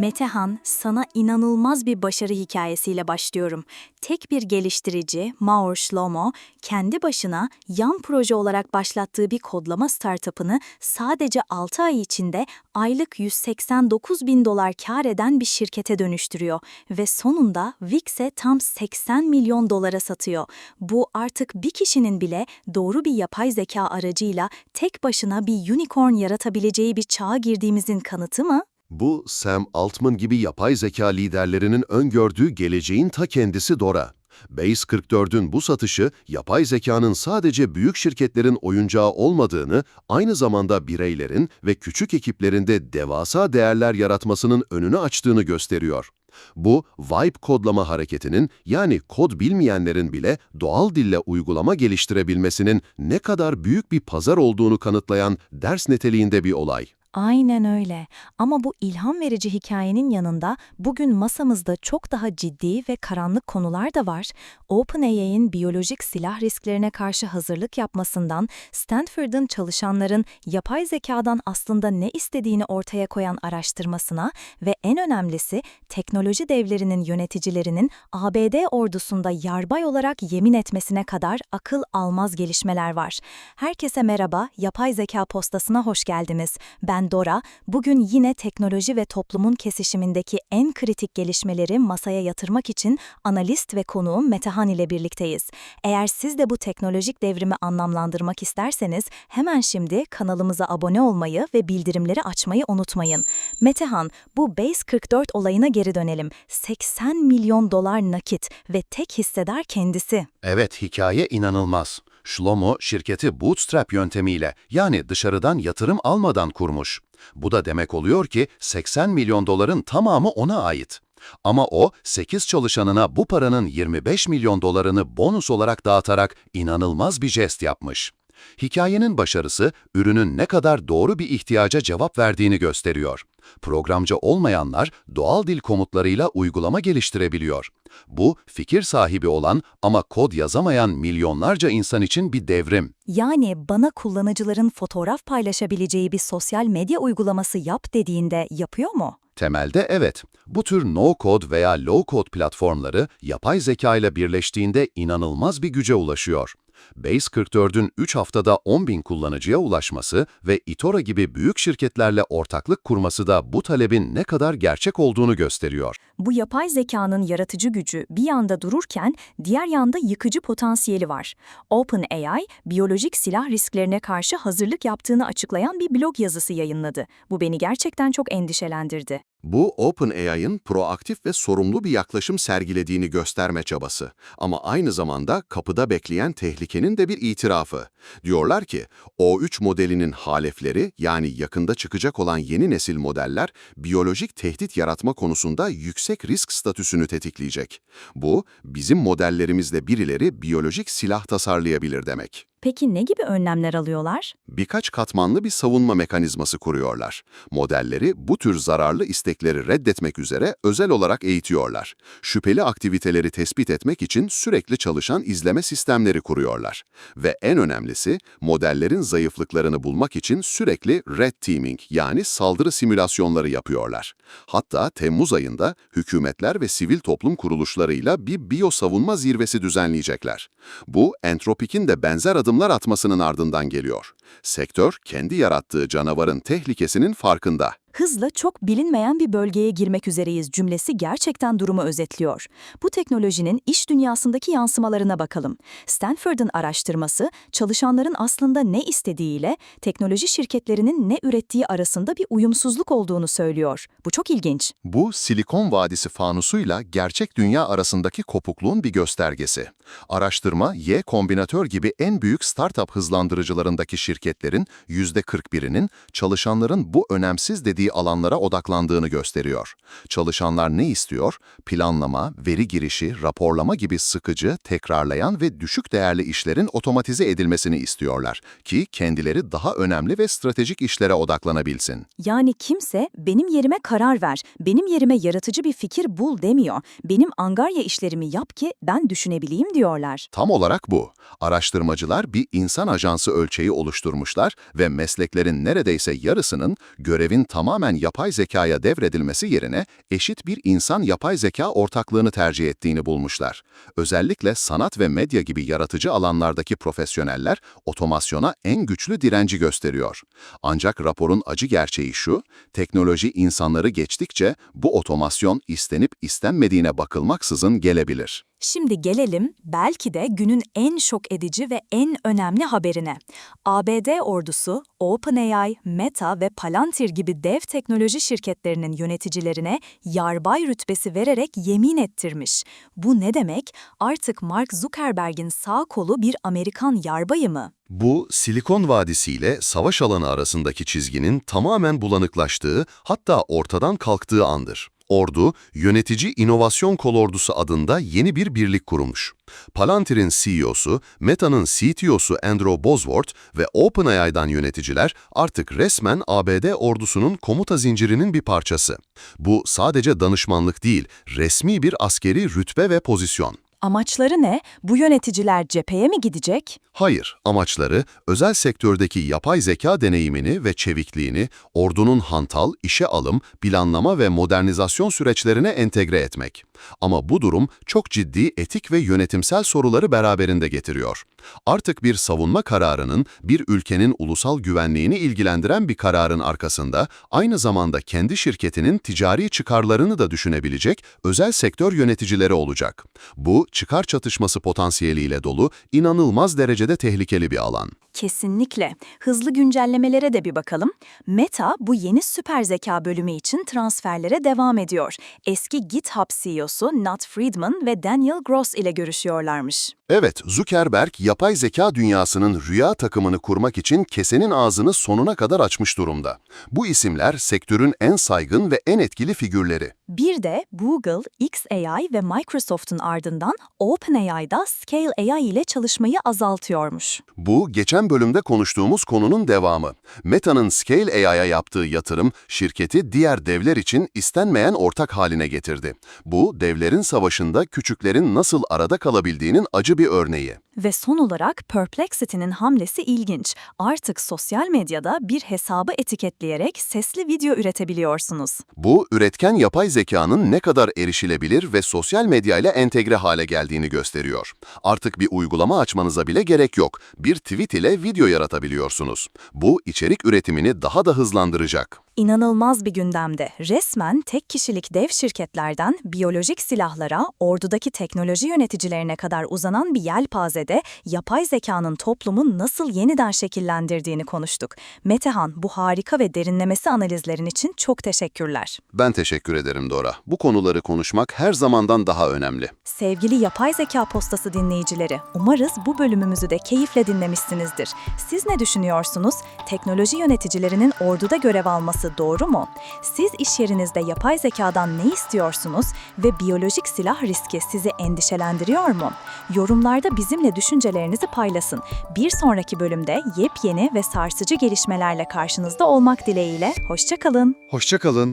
Metehan, sana inanılmaz bir başarı hikayesiyle başlıyorum. Tek bir geliştirici, Maur Shlomo, kendi başına yan proje olarak başlattığı bir kodlama startup'ını sadece 6 ay içinde aylık 189 bin dolar kar eden bir şirkete dönüştürüyor ve sonunda Wix'e tam 80 milyon dolara satıyor. Bu artık bir kişinin bile doğru bir yapay zeka aracıyla tek başına bir unicorn yaratabileceği bir çağa girdiğimizin kanıtı mı? Bu, Sam Altman gibi yapay zeka liderlerinin öngördüğü geleceğin ta kendisi Dora. Base 44'ün bu satışı, yapay zekanın sadece büyük şirketlerin oyuncağı olmadığını, aynı zamanda bireylerin ve küçük ekiplerinde devasa değerler yaratmasının önünü açtığını gösteriyor. Bu, Vibe kodlama hareketinin, yani kod bilmeyenlerin bile doğal dille uygulama geliştirebilmesinin ne kadar büyük bir pazar olduğunu kanıtlayan ders niteliğinde bir olay. Aynen öyle. Ama bu ilham verici hikayenin yanında bugün masamızda çok daha ciddi ve karanlık konular da var. OpenAI'nin biyolojik silah risklerine karşı hazırlık yapmasından, Stanford'ın çalışanların yapay zekadan aslında ne istediğini ortaya koyan araştırmasına ve en önemlisi teknoloji devlerinin yöneticilerinin ABD ordusunda yarbay olarak yemin etmesine kadar akıl almaz gelişmeler var. Herkese merhaba, Yapay Zeka Postası'na hoş geldiniz. Ben Dora, bugün yine teknoloji ve toplumun kesişimindeki en kritik gelişmeleri masaya yatırmak için analist ve konuğum Metehan ile birlikteyiz. Eğer siz de bu teknolojik devrimi anlamlandırmak isterseniz hemen şimdi kanalımıza abone olmayı ve bildirimleri açmayı unutmayın. Metehan, bu Base 44 olayına geri dönelim. 80 milyon dolar nakit ve tek hissedar kendisi. Evet, hikaye inanılmaz. Shlomo şirketi bootstrap yöntemiyle yani dışarıdan yatırım almadan kurmuş. Bu da demek oluyor ki 80 milyon doların tamamı ona ait. Ama o 8 çalışanına bu paranın 25 milyon dolarını bonus olarak dağıtarak inanılmaz bir jest yapmış. Hikayenin başarısı, ürünün ne kadar doğru bir ihtiyaca cevap verdiğini gösteriyor. Programcı olmayanlar doğal dil komutlarıyla uygulama geliştirebiliyor. Bu, fikir sahibi olan ama kod yazamayan milyonlarca insan için bir devrim. Yani bana kullanıcıların fotoğraf paylaşabileceği bir sosyal medya uygulaması yap dediğinde yapıyor mu? Temelde evet. Bu tür no-code veya low-code platformları yapay zeka ile birleştiğinde inanılmaz bir güce ulaşıyor. Base 44'ün 3 haftada 10 bin kullanıcıya ulaşması ve Itora gibi büyük şirketlerle ortaklık kurması da bu talebin ne kadar gerçek olduğunu gösteriyor. Bu yapay zekanın yaratıcı gücü bir yanda dururken diğer yanda yıkıcı potansiyeli var. OpenAI, biyolojik silah risklerine karşı hazırlık yaptığını açıklayan bir blog yazısı yayınladı. Bu beni gerçekten çok endişelendirdi. Bu, OpenAI'ın proaktif ve sorumlu bir yaklaşım sergilediğini gösterme çabası. Ama aynı zamanda kapıda bekleyen tehlikenin de bir itirafı. Diyorlar ki, O3 modelinin halefleri, yani yakında çıkacak olan yeni nesil modeller, biyolojik tehdit yaratma konusunda yüksek risk statüsünü tetikleyecek. Bu, bizim modellerimizle birileri biyolojik silah tasarlayabilir demek. Peki ne gibi önlemler alıyorlar? birkaç katmanlı bir savunma mekanizması kuruyorlar. Modelleri bu tür zararlı istekleri reddetmek üzere özel olarak eğitiyorlar. Şüpheli aktiviteleri tespit etmek için sürekli çalışan izleme sistemleri kuruyorlar. Ve en önemlisi, modellerin zayıflıklarını bulmak için sürekli red teaming yani saldırı simülasyonları yapıyorlar. Hatta Temmuz ayında hükümetler ve sivil toplum kuruluşlarıyla bir biyo savunma zirvesi düzenleyecekler. Bu, Entropik'in de benzer adımlar atmasının ardından geliyor. Sektör, kendi yarattığı canavarın tehlikesinin farkında. Hızla çok bilinmeyen bir bölgeye girmek üzereyiz cümlesi gerçekten durumu özetliyor. Bu teknolojinin iş dünyasındaki yansımalarına bakalım. Stanford'ın araştırması, çalışanların aslında ne istediğiyle teknoloji şirketlerinin ne ürettiği arasında bir uyumsuzluk olduğunu söylüyor. Bu çok ilginç. Bu, Silikon Vadisi fanusuyla gerçek dünya arasındaki kopukluğun bir göstergesi. Araştırma, Y Kombinatör gibi en büyük startup hızlandırıcılarındaki şirketlerin %41'inin çalışanların bu önemsiz dediği alanlara odaklandığını gösteriyor. Çalışanlar ne istiyor? Planlama, veri girişi, raporlama gibi sıkıcı, tekrarlayan ve düşük değerli işlerin otomatize edilmesini istiyorlar ki kendileri daha önemli ve stratejik işlere odaklanabilsin. Yani kimse benim yerime karar ver, benim yerime yaratıcı bir fikir bul demiyor. Benim angarya işlerimi yap ki ben düşünebileyim diyorlar. Tam olarak bu. Araştırmacılar bir insan ajansı ölçeği oluşturmuşlar ve mesleklerin neredeyse yarısının görevin tamamen tamamen yapay zekaya devredilmesi yerine eşit bir insan-yapay zeka ortaklığını tercih ettiğini bulmuşlar. Özellikle sanat ve medya gibi yaratıcı alanlardaki profesyoneller otomasyona en güçlü direnci gösteriyor. Ancak raporun acı gerçeği şu, teknoloji insanları geçtikçe bu otomasyon istenip istenmediğine bakılmaksızın gelebilir. Şimdi gelelim belki de günün en şok edici ve en önemli haberine. ABD ordusu OpenAI, Meta ve Palantir gibi dev teknoloji şirketlerinin yöneticilerine yarbay rütbesi vererek yemin ettirmiş. Bu ne demek? Artık Mark Zuckerberg'in sağ kolu bir Amerikan yarbayı mı? Bu, Silikon Vadisi ile savaş alanı arasındaki çizginin tamamen bulanıklaştığı, hatta ortadan kalktığı andır. Ordu, Yönetici İnovasyon Kolordusu adında yeni bir birlik kurmuş. Palantir'in CEO'su, Meta'nın CTO'su Andrew Bosworth ve OpenAI'dan yöneticiler artık resmen ABD ordusunun komuta zincirinin bir parçası. Bu sadece danışmanlık değil, resmi bir askeri rütbe ve pozisyon. Amaçları ne? Bu yöneticiler cepheye mi gidecek? Hayır, amaçları özel sektördeki yapay zeka deneyimini ve çevikliğini ordunun hantal, işe alım, planlama ve modernizasyon süreçlerine entegre etmek. Ama bu durum çok ciddi etik ve yönetimsel soruları beraberinde getiriyor. Artık bir savunma kararının bir ülkenin ulusal güvenliğini ilgilendiren bir kararın arkasında aynı zamanda kendi şirketinin ticari çıkarlarını da düşünebilecek özel sektör yöneticileri olacak. Bu çıkar çatışması potansiyeliyle dolu inanılmaz derecede tehlikeli bir alan. Kesinlikle. Hızlı güncellemelere de bir bakalım. Meta bu yeni süper zeka bölümü için transferlere devam ediyor. Eski GitHub CEO'su Nat Friedman ve Daniel Gross ile görüşüyorlarmış. Evet, Zuckerberg yapay zeka dünyasının rüya takımını kurmak için kesenin ağzını sonuna kadar açmış durumda. Bu isimler sektörün en saygın ve en etkili figürleri. Bir de Google, XAI ve Microsoft'un ardından OpenAI'da Scale AI ile çalışmayı azaltıyormuş. Bu, geçen bölümde konuştuğumuz konunun devamı. Meta'nın Scale AI'ya yaptığı yatırım, şirketi diğer devler için istenmeyen ortak haline getirdi. Bu, devlerin savaşında küçüklerin nasıl arada kalabildiğinin acı bir örneği. Ve son olarak Perplexity'nin hamlesi ilginç. Artık sosyal medyada bir hesabı etiketleyerek sesli video üretebiliyorsunuz. Bu, üretken yapay zekanın ne kadar erişilebilir ve sosyal medyayla entegre hale geldiğini gösteriyor. Artık bir uygulama açmanıza bile gerek yok. Bir tweet ile video yaratabiliyorsunuz. Bu, içerik üretimini daha da hızlandıracak. İnanılmaz bir gündemde. Resmen tek kişilik dev şirketlerden biyolojik silahlara, ordudaki teknoloji yöneticilerine kadar uzanan bir yelpazede yapay zekanın toplumu nasıl yeniden şekillendirdiğini konuştuk. Metehan, bu harika ve derinlemesi analizlerin için çok teşekkürler. Ben teşekkür ederim Dora. Bu konuları konuşmak her zamandan daha önemli. Sevgili Yapay Zeka Postası dinleyicileri, umarız bu bölümümüzü de keyifle dinlemişsinizdir. Siz ne düşünüyorsunuz? Teknoloji yöneticilerinin orduda görev alması doğru mu? Siz iş yerinizde yapay zekadan ne istiyorsunuz ve biyolojik silah riski sizi endişelendiriyor mu? Yorumlarda bizimle düşüncelerinizi paylaşın. Bir sonraki bölümde yepyeni ve sarsıcı gelişmelerle karşınızda olmak dileğiyle, hoşçakalın. Hoşçakalın.